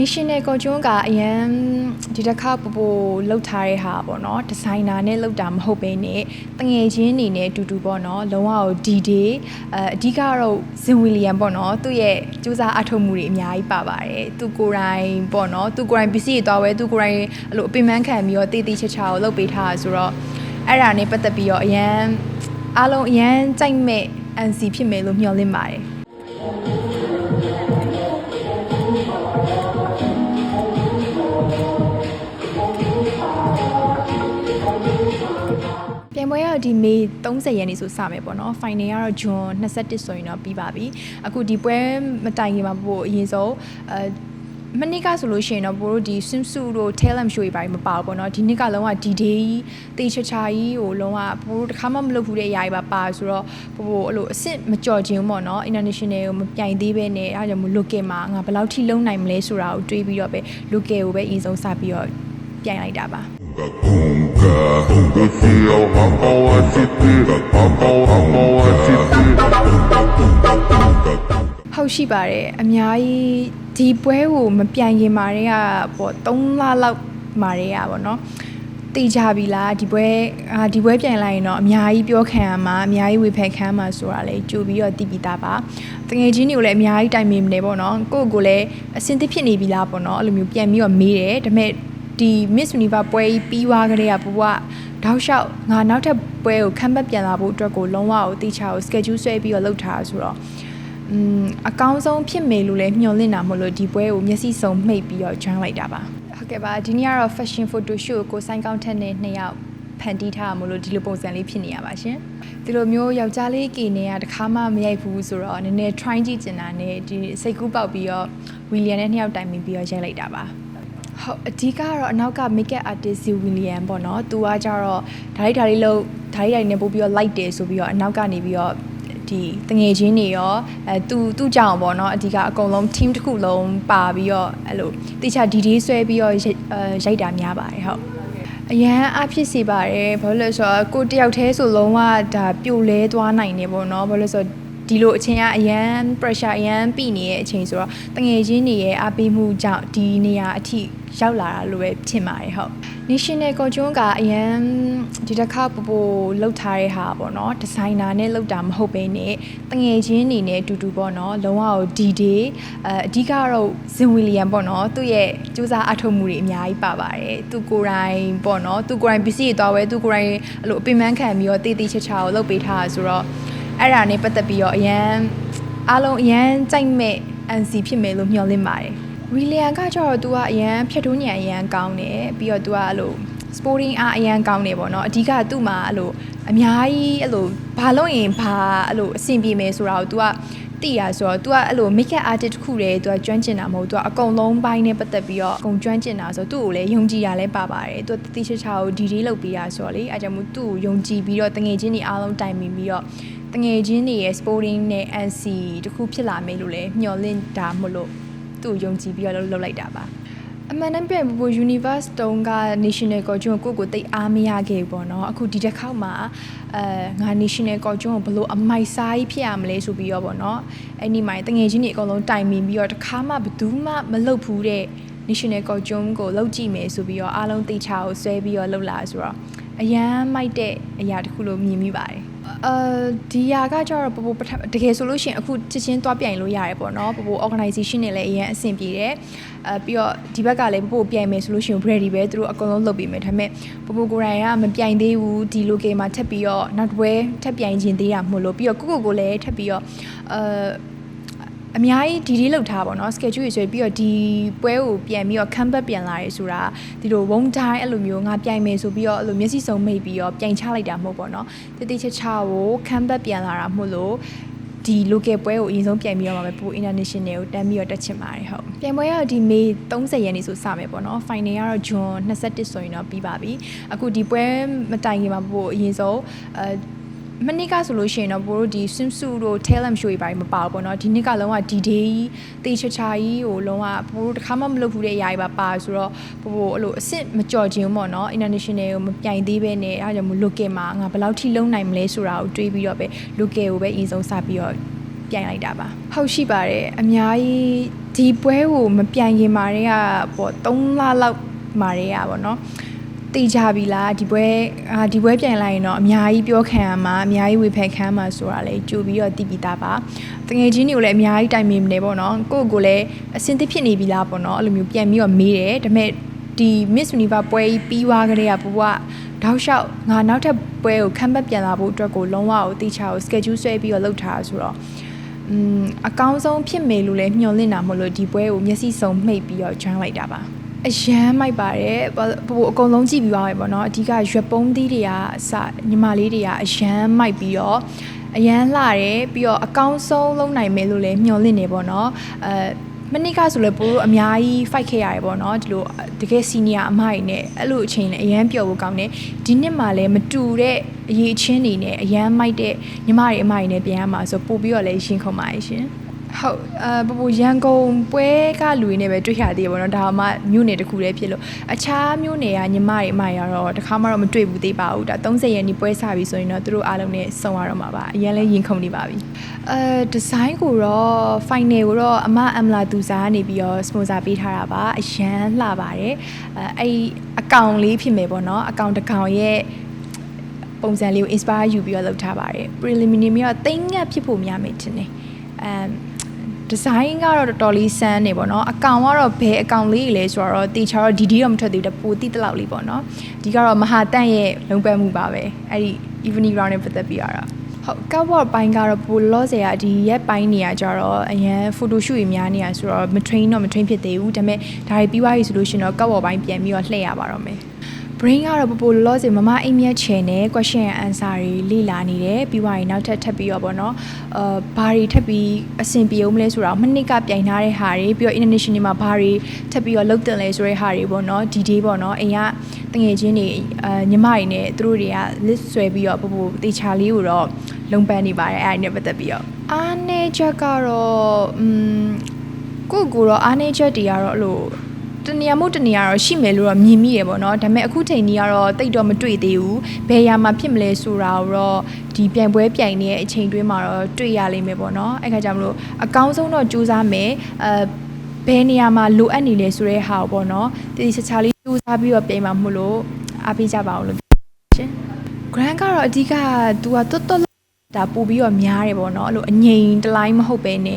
national ကောကျွန်းကအရန်ဒီတစ်ခါပူပူလောက်ထားတဲ့ဟာပေါ့နော်ဒီဇိုင်နာနဲ့လောက်တာမဟုတ်ဘဲနဲ့တငယ်ချင်းအနေနဲ့အတူတူပေါ့နော်လုံးဝကို D-Day အဲအဓိကတော့ဇင်ဝီလီယံပေါ့နော်သူ့ရဲ့စူးစမ်းအထောက်မှုတွေအများကြီးပါပါတယ်သူကိုယ်တိုင်ပေါ့နော်သူကိုယ်တိုင်ပစ္စည်းတွေသွားဝဲသူကိုယ်တိုင်အဲ့လိုအပင်ပန်းခံပြီးတော့တေးသေးချာချာကိုလုပ်ပေးထားတာဆိုတော့အဲ့ဒါနဲ့ပတ်သက်ပြီးတော့အရန်အားလုံးအရန်ကြိုက်မဲ့ NC ဖြစ်မယ်လို့မျှော်လင့်ပါတယ် ပြန်ပွဲကတော့ဒီမေ30ရက်နေ့ဆိုစမယ်ပေါ့နော် final ကတော့ June 21ဆိုရင်တော့ပြီးပါပြီအခုဒီပွဲမတိုင်ခင်မှာပို့အရင်ဆုံးအဲမနစ်ကဆိုလို့ရှိရင်တော့ပို့တို့ဒီ swimsuit တို့ tailor ရှိုးတွေပါမပါဘူးပေါ့နော်ဒီနှစ်ကလုံးဝဒီ day တေးချာချာကြီးကိုလုံးဝပို့တို့တစ်ခါမှမလုပ်ဘူးတဲ့အရာတွေပါပါဆိုတော့ပို့ပို့အဲ့လိုအစ်စ်မကြော်ခြင်းပေါ့နော် international ကိုမပြိုင်သေးပဲနဲ့အဲဒါကြောင့်မို့ local မှာငါဘယ်လောက်ထိလုံးနိုင်မလဲဆိုတာကိုတွေးပြီးတော့ပဲ local ကိုပဲအရင်ဆုံးစပြီးတော့ပြိုင်လိုက်တာပါ ဟုတ်ရှိပါတယ်အများကြီးဒီပွဲကိုမပြန်ရင်မာတွေကပေါ့3လလောက်မာတွေကပေါ့နော်တေချပြီလားဒီပွဲအာဒီပွဲပြန်လိုက်ရင်တော့အများကြီးပြောခံရမှာအများကြီးဝေဖန်ခံရမှာဆိုတာလေကြိုပြီးတော့သိပြီးသားပါတငယ်ချင်းတွေကိုလည်းအများကြီးတိုင်မိမနေပေါ့နော်ကိုယ့်ကိုယ်လည်းအဆင်သင့်ဖြစ်နေပြီလားပေါ့နော်အဲ့လိုမျိုးပြန်ပြီးတော့မေးတယ်ဒါပေမဲ့ ဒီ Miss Universe ပွဲကြီးပြီးွားကြတဲ့ကဘဝတောက်လျှောက်ငါနောက်ထပ်ပွဲကိုခမ်းပတ်ပြန်လာဖို့အတွက်ကိုလုံးဝကိုတေချာကို schedule ဆွဲပြီးတော့လုပ်ထားတာဆိုတော့อืมအကောင်းဆုံးဖြစ်မယ်လို့လည်းမျှော်လင့်တာမို့လို့ဒီပွဲကိုမျက်စိစုံမှိတ်ပြီးတော့ join လိုက်တာပါဟုတ်ကဲ့ပါဒီနေ့ကတော့ fashion photo shoot ကိုစိုင်းကောင်းထက်နဲ့နှစ်ယောက်ဖန်တီးထားတာမို့လို့ဒီလိုပုံစံလေးဖြစ်နေရပါရှင်ဒီလိုမျိုးယောက်ျားလေးကေနေရတခါမှမရိုက်ဘူးဆိုတော့နည်းနည်း try ကြည့်ကျင်တာနဲ့ဒီစိတ်ကူးပေါက်ပြီးတော့ William နဲ့နှစ်ယောက်တိုင်ပင်ပြီးတော့ရိုက်လိုက်တာပါ ဟုတ်အဓိကကတော့အနောက်က makeup artist ဇီဝီလီယံပေါ့နော်သူကကြတော့ဒါလေးဒါလေးလို့ဒါလေးဒါလေးနဲ့ပို့ပြီးတော့ light တယ်ဆိုပြီးတော့အနောက်ကနေပြီးတော့ဒီတငယ်ချင်းတွေရောအဲသူသူ့ကြောင့်ပေါ့နော်အဓိကအကုန်လုံး team တစ်ခုလုံးပါပြီးတော့အဲ့လိုတိကျဒီဒီဆွဲပြီးတော့ရိုက်အဲရိုက်တာများပါတယ်ဟုတ်အရန်အဖြစ်စီပါတယ်ဘာလို့လဲဆိုတော့ကိုတယောက်တည်းဆိုလုံးဝဒါပြိုလဲသွားနိုင်နေပေါ့နော်ဘာလို့လဲဆိုတော့ ဒီလိုအချိန်ကအရန် pressure အရန်ပြီနေတဲ့အချိန်ဆိုတော့တငယ်ချင်းတွေရဲ့အားပေးမှုကြောင့်ဒီနေရာအထိရောက်လာတာလို့ပဲထင်ပါတယ်ဟုတ် national ကောကျွန်းကအရန်ဒီတစ်ခါပူပူလောက်ထားတဲ့ဟာပေါ့နော်ဒီဇိုင်နာနဲ့လောက်တာမဟုတ်ဘဲနဲ့တငယ်ချင်းအနေနဲ့အတူတူပေါ့နော်လုံးဝကို D-Day အဲအဓိကတော့ဇင်ဝီလီယံပေါ့နော်သူ့ရဲ့စူးစမ်းအထောက်မှုတွေအများကြီးပါပါတယ်သူကိုယ်တိုင်ပေါ့နော်သူကိုယ်တိုင်ပစ္စည်းတွေသွားဝဲသူကိုယ်တိုင်အဲ့လိုအပင်ပန်းခံပြီးတော့တေးသေးချာချာကိုလုပ်ပေးထားတာဆိုတော့ အဲ့ဒါနဲ့ပတ်သက်ပြီးတော့အရန်အားလုံးအရန်ကြိုက်မဲ့ NC ဖြစ်မယ်လို့မျှော်လင့်ပါတယ်ဝီလီယံကကျတော့ तू ကအရန်ဖြတ်ထိုးညံအရန်ကောင်းတယ်ပြီးတော့ तू ကအဲ့လို sporting အားအရန်ကောင်းနေပေါ့နော်အဓိကသူ့မှာအဲ့လိုအများကြီးအဲ့လိုဘာလို့ရင်ဘာအဲ့လိုအဆင်ပြေမယ်ဆိုတာကို तू ကသိရဆိုတော့ तू ကအဲ့လို make up artist တစ်ခုတည်း तू ကကျွမ်းကျင်တာမဟုတ် तू ကအကုန်လုံးပိုင်းနဲ့ပတ်သက်ပြီးတော့အကုန်ကျွမ်းကျင်တာဆိုတော့သူ့ကိုလည်းယုံကြည်ရလဲပါပါတယ် तू တတိချာချာကိုဒီဒီလုပ်ပေးရဆိုတော့လေအဲကြောင့်မို့သူ့ကိုယုံကြည်ပြီးတော့တငယ်ချင်းတွေအားလုံးတိုင်ပင်ပြီးတော့ တငယ်ချင်းတွေရဲ့ sporting နဲ့ NC တခုဖြစ်လာမယ်လို့လည်းမျှော်လင့်တာမလို့သူ့ကိုယုံကြည်ပြီးတော့လုပ်လိုက်တာပါအမှန်တမ်းပြန်ပို့ universe တုံးက national ကောကျွန်းကိုကိုတိတ်အားမရခဲ့ဘူးပေါ့နော်အခုဒီတစ်ခေါက်မှာအဲငါ national ကောကျွန်းကိုဘလို့အမိုက်စားကြီးဖြစ်ရမလဲဆိုပြီးတော့ပေါ့နော်အဲ့ဒီမှာတငယ်ချင်းတွေအကုန်လုံးတိုင်ပင်ပြီးတော့တစ်ခါမှဘယ်သူမှမလုပ်ဘူးတဲ့ national ကောကျွန်းကိုလောက်ကြည့်မယ်ဆိုပြီးတော့အားလုံးတေချာကိုဆွဲပြီးတော့လှုပ်လာဆိုတော့အရန်မိုက်တဲ့အရာတစ်ခုလို့မြင်မိပါတယ် အဲဒီຢာကကျတော့ပပပထမတကယ်ဆိုလို့ရှိရင်အခုချက်ချင်းသွားပြိုင်လို့ရတယ်ပေါ့နော်ပပ organization တွေလည်းအရင်အဆင်ပြေတယ်အဲပြီးတော့ဒီဘက်ကလည်းပပပြိုင်မယ်ဆိုလို့ရှိရင် ready ပဲသူတို့အကုန်လုံးလုပ်ပေးမယ်ဒါပေမဲ့ပပကိုယ်တိုင်ကမပြိုင်သေးဘူးဒီ local မှာထပ်ပြီးတော့နောက်တစ်ပွဲထပ်ပြိုင်ခြင်းသေးတာမဟုတ်လို့ပြီးတော့ကိုကိုကိုလည်းထပ်ပြီးတော့အဲ အများကြီးဒီဒီလောက်ထားပါတော့ schedule ရွေးပြီးတော့ဒီပွဲကိုပြန်ပြီးတော့ comeback ပြန်လာရဲဆိုတာဒီလို one time အဲ့လိုမျိုးငါပြိုင်မယ်ဆိုပြီးတော့အဲ့လိုမျက်စိစုံမိတ်ပြီးတော့ပြိုင်ချလိုက်တာမဟုတ်ပေါ့နော်တတိချာချာကို comeback ပြန်လာတာမဟုတ်လို့ဒီ local ပွဲကိုအရင်ဆုံးပြန်ပြီးတော့မှပဲပို international ကိုတန်းပြီးတော့တက်ချင်ပါတယ်ဟုတ်ပြန်ပွဲကတော့ဒီ May 30ရက်နေ့ဆိုစမယ်ပေါ့နော် final ကတော့ June 21ဆိုရင်တော့ပြီးပါပြီအခုဒီပွဲမတိုင်ခင်မှာပို့အရင်ဆုံးအဲ မနစ်ကဆိုလို့ရှိရင်တော့ဘို့တို့ဒီ swimsuit တို့ tailor ရှိုးတွေပါမပါဘူးပေါ့နော်ဒီနှစ်ကလုံးဝ D-Day တေချာချာကြီးကိုလုံးဝဘို့တို့တစ်ခါမှမလုပ်ဘူးတဲ့အရာတွေပါပါဆိုတော့ဘို့ဘို့အဲ့လိုအစ်စ်မကြော်ခြင်းပေါ့နော် international ကိုမပြိုင်သေးပဲနဲ့အဲဒါကြောင့်မို့ local မှာငါဘယ်လောက်ထိလုံးနိုင်မလဲဆိုတာကိုတွေးပြီးတော့ပဲ local ကိုပဲအရင်ဆုံးစပြီးတော့ပြိုင်လိုက်တာပါဟုတ်ရှိပါတယ်အများကြီးဒီပွဲကိုမပြိုင်ခင်မာတွေကပေါ့3လလောက်မာတွေကပေါ့နော် တေချာပြီလားဒီပွဲအာဒီပွဲပြိုင်လိုက်ရင်တော့အများကြီးပြောခံရမှာအများကြီးဝေဖန်ခံရမှာဆိုတာလေကြိုပြီးတော့သိပြီးသားပါတငယ်ချင်းတွေကိုလည်းအများကြီးတိုင်ပင်နေပေါ့နော်ကိုယ့်ကိုယ်လည်းအစင်သစ်ဖြစ်နေပြီလားပေါ့နော်အဲ့လိုမျိုးပြန်ပြီးတော့မေးတယ်ဒါပေမဲ့ဒီ Miss Universe ပွဲကြီးပြီးွားကြတဲ့ကဘဘတောက်လျှောက်ငါနောက်ထပ်ပွဲကိုခမ်းပတ်ပြန်လာဖို့အတွက်ကိုလုံးဝကိုတေချာကို schedule ဆွဲပြီးတော့လုပ်ထားတာဆိုတော့อืมအကောင်းဆုံးဖြစ်မယ်လို့လည်းမျှော်လင့်တာမဟုတ်လို့ဒီပွဲကိုမျက်စိစုံမှိတ်ပြီးတော့ join လိုက်တာပါ အရန်မိုက်ပါတယ်ပို့ပို့အကုန်လုံးကြည့်ပြီးပါပဲပေါ့နော်အဓိကရွက်ပုံးသီးတွေကအစညီမလေးတွေကအရန်မိုက်ပြီးတော့အရန်လှတယ်ပြီးတော့အကောင်းဆုံးလုပ်နိုင်မယ်လို့လည်းမျှော်လင့်နေပေါ့နော်အဲမနစ်ကဆိုလည်းပို့လို့အများကြီး fight ခဲ့ရတယ်ပေါ့နော်ဒီလိုတကယ် senior အမကြီးနဲ့အဲ့လိုအချိန်လည်းအရန်ပျော်ဖို့ကောင်းတယ်ဒီနှစ်မှာလည်းမတူတဲ့အရေးချင်းတွေနဲ့အရန်မိုက်တဲ့ညီမတွေအမကြီးနဲ့ပြန်ရမှာဆိုပို့ပြီးတော့လည်းရှင်းခုံပါရဲ့ရှင် ဟုတ်အပပရန်ကုန်ပွဲကလူတွေနဲ့ပဲတွေ့ရသေးတယ်ပေါ့နော်ဒါမှမြို့နယ်တစ်ခုတည်းဖြစ်လို့အခြားမြို့နယ်ကညီမတွေအမတွေကတော့တခါမှတော့မတွေ့ဘူးသေးပါဘူးဒါ30ရက်နေ့ပွဲစားပြီဆိုရင်တော့သူတို့အားလုံးနဲ့စုံရတော့မှာပါအရင်လဲရင်ခုန်နေပါပြီအဲဒီဇိုင်းကိုတော့ final ကိုတော့အမအမလာသူစားကနေပြီးတော့ sponsor ပေးထားတာပါအရန်လှပါတယ်အဲအဲ့အကောင့်လေးဖြစ်မယ်ပေါ့နော်အကောင့်တစ်ကောင်ရဲ့ပုံစံလေးကို inspire ယူပြီးတော့လုပ်ထားပါတယ် preliminary ကတော့တိတ်ငတ်ဖြစ်ဖို့များမယ်ထင်တယ်အမ် ဒီဇိုင်းကတော့တော်တော်လေးစမ်းနေပေါ့နော်အကောင်ကတော့ဘယ်အကောင်လေးလဲဆိုတော့တေချာတော့ဒီဒီတော့မထွက်သေးဘူးတပိုတိတလောက်လေးပေါ့နော်ဒီကတော့မဟာတန့်ရဲ့လုံပတ်မှုပါပဲအဲ့ဒီ evening round နဲ့ပတ်သက်ပြီးရတာဟုတ်ကပ်ဝတ်ပိုင်းကတော့ပိုလောဆယ်ကဒီရက်ပိုင်းနေရကြတော့အရန် photo shoot တွေများနေရဆိုတော့မ train တော့မ train ဖြစ်သေးဘူးဒါပေမဲ့ဒါတွေပြီးသွားပြီဆိုလို့ရှိရင်တော့ကပ်ဝတ်ပိုင်းပြန်ပြီးတော့လှည့်ရပါတော့မယ် brain ကတော့ပပိုလောစင်မမအိမ်မြက်ချင်နဲ့ question and answer တွေလေ့လာနေတယ်ပြီးသွားရင်နောက်ထပ်ထပ်ပြီးတော့ဗောနော်အာဘာတွေထပ်ပြီးအဆင်ပြေအောင်မလဲဆိုတော့မနစ်ကပြိုင်ထားတဲ့ဟာတွေပြီးတော့ international မှာဘာတွေထပ်ပြီးတော့လုပ်တင်လဲဆိုတဲ့ဟာတွေဗောနော်ဒီ day ဗောနော်အိမ်ကတငယ်ချင်းတွေအာညီမတွေနဲ့သူတို့တွေက list ဆွဲပြီးတော့ပပိုတေချာလေးကိုတော့လုံပန်းနေပါတယ်အဲ့ဒါနဲ့ပတ်သက်ပြီးတော့အားနေချက်ကတော့อืมကိုကိုတော့အားနေချက်တွေကတော့အဲ့လိုတ နေရာမို့တနေရာတော့ရှိမယ်လို့တော့မြင်မိရပေါ့နော်ဒါပေမဲ့အခုချိန်ကြီးကတော့တိတ်တော့မတွေ့သေးဘူးဘယ်ရာမှာဖြစ်မလဲဆိုတာကိုတော့ဒီပြိုင်ပွဲပြိုင်နေတဲ့အချိန်တွင်းမှာတော့တွေ့ရလိမ့်မယ်ပေါ့နော်အဲ့ခါကြောင့်မလို့အကောင်းဆုံးတော့ကြိုးစားမယ်အဲဘယ်နေရာမှာလိုအပ်နေလဲဆိုတဲ့ဟာကိုပေါ့နော်တတိချာချာလေးကြိုးစားပြီးတော့ပြိုင်မှာမဟုတ်လို့အားပေးကြပါအောင်လို့ရှင် grand ကတော့အဓိက तू ကတွတ်တွတ်ဒါပို့ပြီးတော့များတယ်ပေါ့နော်အဲ့လိုအငိမ်တလိုင်းမဟုတ်ပဲね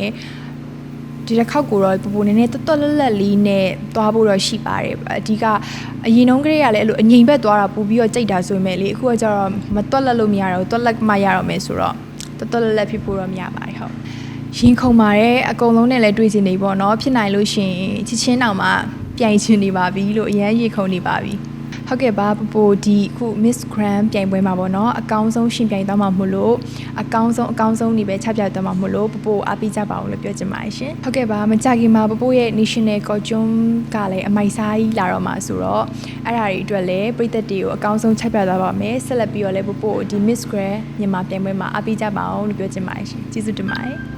ဒီတစ်ခေါက်ကိုတော့ပူပူနည်းနည်းတွတ်တွတ်လက်လက်လေးနဲ့သွားဖို့တော့ရှိပါတယ်အဓိကအရင်တုန်းကတည်းကလည်းအဲ့လိုအငိမ်ဘက်သွားတာပို့ပြီးတော့ကြိတ်တာဆိုပေမဲ့လေအခုကကျတော့မတွတ်လက်လို့မရတော့ဘူးတွတ်လက်မှရတော့မယ်ဆိုတော့တွတ်တွတ်လက်လက်ဖြစ်ဖို့တော့မရပါတယ်ဟုတ်ရင်ခုန်ပါတယ်အကုန်လုံးနဲ့လည်းတွေ့ချင်နေပေါ့နော်ဖြစ်နိုင်လို့ရှိရင်ချစ်ချင်းတောင်မှပြိုင်ချင်နေပါပြီလို့အရန်ရေခုန်နေပါပြီ ဟုတ်ကဲ့ပါပပိုဒီအခု Miss Grand ပြိုင်ပွဲမှာပေါ့နော်အကောင်းဆုံးရှင်ပြိုင်သွားမှာမို့လို့အကောင်းဆုံးအကောင်းဆုံးနေပဲချပြသွားမှာမို့လို့ပပိုအားပေးကြပါအောင်လို့ပြောချင်ပါတယ်ရှင်ဟုတ်ကဲ့ပါမကြခင်မှာပပိုရဲ့ National Costume ကလည်းအမိုက်စားကြီးလာတော့မှာဆိုတော့အဲ့ဒါတွေအတွက်လည်းပြည်သက်တွေကိုအကောင်းဆုံးချက်ပြသွားပါမယ်ဆက်လက်ပြီးတော့လည်းပပိုဒီ Miss Grand မြန်မာပြိုင်ပွဲမှာအားပေးကြပါအောင်လို့ပြောချင်ပါတယ်ရှင်ကျေးဇူးတင်ပါတယ်